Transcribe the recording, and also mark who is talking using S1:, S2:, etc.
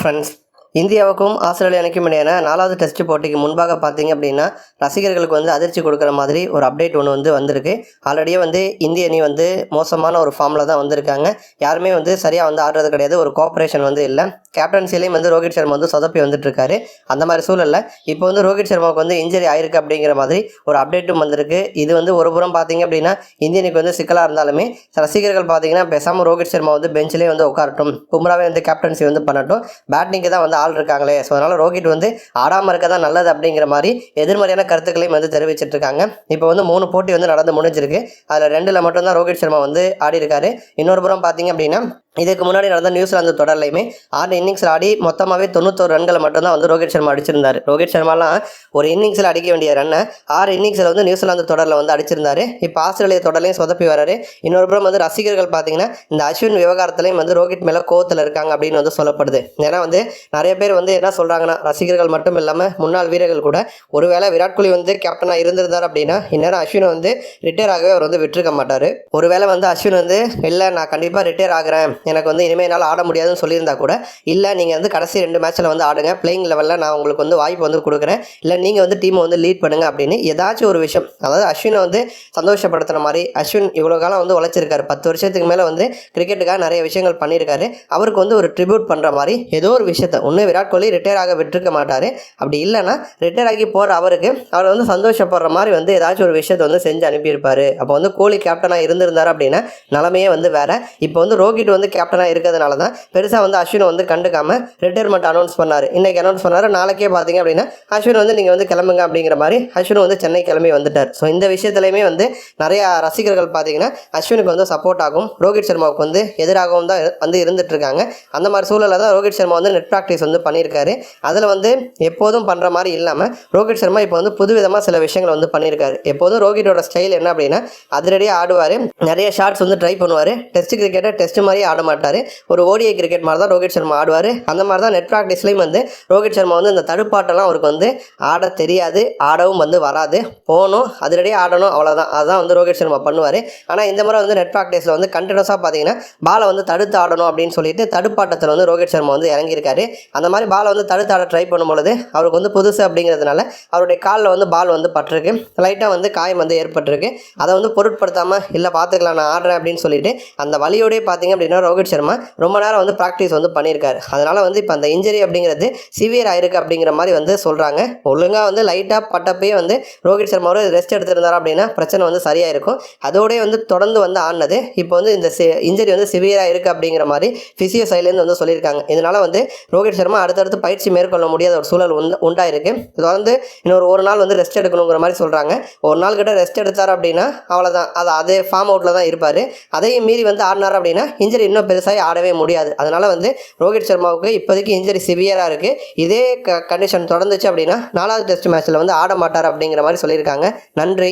S1: Friends இந்தியாவுக்கும் Australia அணிக்கும் இடையான நாலாவது டெஸ்ட் போட்டிக்கு முன்பாக பார்த்தீங்க அப்படின்னா ரசிகர்களுக்கு வந்து அதிர்ச்சி கொடுக்குற மாதிரி ஒரு அப்டேட் ஒன்று வந்து வந்திருக்கு. ஆல்ரெடியே வந்து இந்திய அணி வந்து மோசமான ஒரு ஃபார்மில் தான் வந்திருக்காங்க. யாருமே வந்து சரியாக வந்து ஆடுறது கிடையாது. ஒரு கோஆப்ரேஷன் வந்து இல்லை. கேப்டன்சிலையும் வந்து ரோஹித் சர்மா வந்து சொதப்பி வந்துட்டுருக்காரு. அந்த மாதிரி சூழலில் இப்போ வந்து ரோஹித் சர்மாவுக்கு வந்து இன்ஜரி ஆயிருக்கு அப்படிங்கிற மாதிரி ஒரு அப்டேட்டும் வந்திருக்கு. இது வந்து ஒரு புறம் பார்த்தீங்க அப்படின்னா இந்திய அணிக்கு வந்து சிக்கலாக இருந்தாலுமே ரசிகர்கள் பார்த்தீங்கன்னா பேசாமல் ரோஹித் சர்மா வந்து பெஞ்சிலே வந்து உட்காரட்டும். பும்ராவே வந்து கேப்டன்சி வந்து பண்ணட்டும். பேட்டிங்க்கு தான் வந்து ஆள் இருக்காங்களே. ஸோ அதனால் ரோஹித் வந்து ஆடாமல் இருக்க தான் நல்லது அப்படிங்கிற மாதிரி எதிர்மறையான கருத்துக்களையும் வந்து தெரிவிச்சிட்டு இருக்காங்க இப்போ வந்து மூணு போட்டி வந்து நடந்து முடிஞ்சிருக்கு. அதில் ரெண்டில் மட்டும்தான் ரோஹித் சர்மா வந்து ஆடி இருக்காரு இன்னொரு புறம் பார்த்தீங்க அப்படின்னா இதுக்கு முன்னாடி நடந்த நியூசிலாந்து தொடர்லையுமே ஆறு இன்னிங்ஸில் ஆடி மொத்தமாகவே தொண்ணூத்தோரு ரன்களை மட்டும்தான் வந்து ரோஹித் சர்மா அடிச்சிருந்தார். ரோஹித் சர்மாலாம் ஒரு இன்னிங்ஸில் அடிக்க வேண்டிய ரன்னை ஆறு இன்னிங்ஸில் வந்து நியூசிலாந்து தொடரில் வந்து அடிச்சிருந்தார். இப்போ ஆஸ்திரேலிய தொடர்லையும் சொதப்பி வராரு. இன்னொரு புறம் வந்து ரசிகர்கள் பார்த்தீங்கன்னா இந்த அஸ்வின் விவகாரத்துலையும் வந்து ரோஹித் மேலே கோவத்தில் இருக்காங்க அப்படின்னு வந்து சொல்லப்படுது. ஏன்னா வந்து நிறைய பேர் வந்து என்ன சொல்கிறாங்கன்னா ரசிகர்கள் மட்டும் இல்லாமல் முன்னாள் வீரர்கள் கூட ஒருவேளை விராட் கோலி வந்து கேப்டனாக இருந்திருந்தார் அப்படின்னா இந்நேரம் அஸ்வின் வந்து ரிட்டையர் ஆகவே அவர் வந்து விட்டுருக்க மாட்டார். ஒருவேளை வந்து அஸ்வின் வந்து இல்லை நான் கண்டிப்பாக ரிட்டையர் ஆகிறேன். எனக்கு வந்து இனிமேல் என்னால் ஆட முடியாதுன்னு சொல்லியிருந்தா கூட இல்லை நீங்கள் வந்து கடைசி ரெண்டு மேட்ச்சில் வந்து ஆடுங்க. பிளேயிங் லெவலில் நான் உங்களுக்கு வந்து வாய்ப்பு வந்து கொடுக்குறேன். இல்லை நீங்கள் வந்து டீமை வந்து லீட் பண்ணுங்க அப்படின்னு ஏதாச்சும் ஒரு விஷயம். அதாவது அஸ்வினை வந்து சந்தோஷப்படுத்துகிற மாதிரி அஸ்வின் இவ்வளோ காலம் வந்து உழைச்சிருக்காரு. பத்து வருஷத்துக்கு மேலே வந்து கிரிக்கெட்டுக்காக நிறைய விஷயங்கள் பண்ணியிருக்காரு. அவருக்கு வந்து ஒரு ட்ரிபியூட் பண்ணுற மாதிரி ஏதோ ஒரு விஷயத்த. ஒன்று விராட் கோலி ரிட்டையர் ஆக விட்டுருக்க மாட்டார். அப்படி இல்லைன்னா ரிட்டையர் ஆகி போகிற அவருக்கு அவர் வந்து சந்தோஷப்படுற மாதிரி வந்து ஏதாச்சும் ஒரு விஷயத்தை வந்து செஞ்சு அனுப்பியிருப்பார். அப்போ வந்து கோலி கேப்டனாக இருந்திருந்தார் அப்படின்னா நிலமையே வந்து வேற. இப்போ வந்து ரோஹித் வந்து கேப்டனாக இருக்கிறதுனால தான் பெருசாக வந்து அஸ்வினை வந்து கண்டுக்காம ரிட்டையர்மெண்ட் அனௌன்ஸ் பண்ணார். இன்றைக்கி அனௌன்ஸ் பண்ணார். நாளைக்கே பார்த்தீங்க அப்படின்னா அஸ்வின் வந்து நீங்கள் வந்து கிளம்புங்க அப்படிங்கிற மாதிரி அஸ்வின் வந்து சென்னை கிளம்பி வந்துட்டார். ஸோ இந்த விஷயத்துலையுமே வந்து நிறையா ரசிகர்கள் பார்த்தீங்கன்னா அஸ்வினுக்கு வந்து சப்போர்ட் ஆகும். ரோஹித் சர்மாவுக்கு வந்து எதிராகவும் தான் வந்து இருந்துட்டு இருக்காங்க. அந்த மாதிரி சூழலில் தான் ரோஹித் சர்மா வந்து நெட் ப்ராக்டிஸ் வந்து பண்ணியிருக்காரு. அதில் வந்து எப்போதும் பண்ணுற மாதிரி இல்லாமல் ரோஹித் சர்மா இப்போ வந்து புதுவிதமாக சில விஷயங்களை வந்து பண்ணியிருக்காரு. எப்போதும் ரோஹிட்டோட ஸ்டைல் என்ன அப்படின்னா அதிரடியாக ஆடுவார். நிறைய ஷார்ட்ஸ் வந்து ட்ரை பண்ணுவார். டெஸ்ட் கிரிக்கெட்டை டெஸ்ட் மாதிரி ஆட மாட்டார் ஒரு ஓடிஐ கிரிக்கெட் மாதிரி தான் ரோஹித் சர்மா ஆடுவார். அந்த மாதிரி தான் நெட் ப்ராக்டிஸ்லேயும் வந்து ரோஹித் சர்மா வந்து இந்த தடுப்பாட்டெல்லாம் அவருக்கு வந்து ஆட தெரியாது ஆடவும் வந்து வராது. போகணும் அதிரடியாக ஆடணும் அவ்வளோதான் அதுதான் வந்து ரோஹித் சர்மா பண்ணுவார். ஆனால் இந்த முறை வந்து நெட் ப்ராக்டிஸில் வந்து கண்டினியூஸாக பார்த்தீங்கன்னா பாலை வந்து தடுத்து ஆடணும் அப்படின்னு சொல்லிட்டு தடுப்பாட்டத்தில் வந்து ரோஹித் சர்மா வந்து இறங்கியிருக்காரு. அந்த மாதிரி பாலை வந்து தடுத்து ஆட ட்ரை பண்ணும்பொழுது அவருக்கு வந்து புதுசு அப்படிங்கிறதுனால அவருடைய காலில் வந்து பால் வந்து பட்டிருக்கு. லைட்டாக வந்து காயம் வந்து ஏற்பட்டிருக்கு. அதை வந்து பொருட்படுத்தாமல் இல்லை பார்த்துக்கலாம் நான் ஆடுறேன் அப்படின்னு சொல்லிட்டு அந்த வழியோடய பார்த்தீங்க அப்படின்னா ரோஹித் சர்மா ரொம்ப நேரம் வந்து ப்ராக்டிஸ் வந்து பண்ணியிருக்காரு. அதனால் வந்து இப்போ அந்த இன்ஜரி அப்படிங்கிறது சிவியர் ஆயிருக்கு அப்படிங்கிற மாதிரி வந்து சொல்கிறாங்க ஒழுங்காக வந்து லைட்டாக பட்டப்பயே வந்து ரோஹித் சர்மா ஒரு ரெஸ்ட் எடுத்திருந்தார் அப்படின்னா பிரச்சனை வந்து சரியாக இருக்கும் அதோடய வந்து தொடர்ந்து வந்து ஆடினது இப்போ வந்து இந்த இன்ஜரி வந்து சிவியராக இருக்குது அப்படிங்கிற மாதிரி ஃபிசியோ சைட்லேருந்து வந்து சொல்லியிருக்காங்க. இதனால் வந்து ரோஹித் சர்மா அடுத்தடுத்து பயிற்சி மேற்கொள்ள முடியாத ஒரு சூழல் உண்டு உண்டாயிருக்கு. தொடர்ந்து இன்னொரு ஒரு நாள் வந்து ரெஸ்ட் எடுக்கணுங்கிற மாதிரி சொல்கிறாங்க ஒரு நாள் கிட்ட ரெஸ்ட் எடுத்தார் அப்படின்னா அவ்வளோதான் அது அதே ஃபார்ம் அவுட்டில் தான் இருப்பார். அதையும் மீறி வந்து ஆடினார் அப்படின்னா இன்ஜரி இன்னும் பெருசாக ஆடவே முடியாது. அதனால் வந்து ரோஹித் சர்மாவுக்கு இப்போதைக்கு இன்ஜரி சிவியராக இருக்குது இதே க கண்டிஷன் தொடர்ந்துச்சு அப்படின்னா நாலாவது டெஸ்ட் மேட்ச்சில் வந்து ஆட மாட்டார் அப்படிங்கிற மாதிரி சொல்லியிருக்காங்க. நன்றி.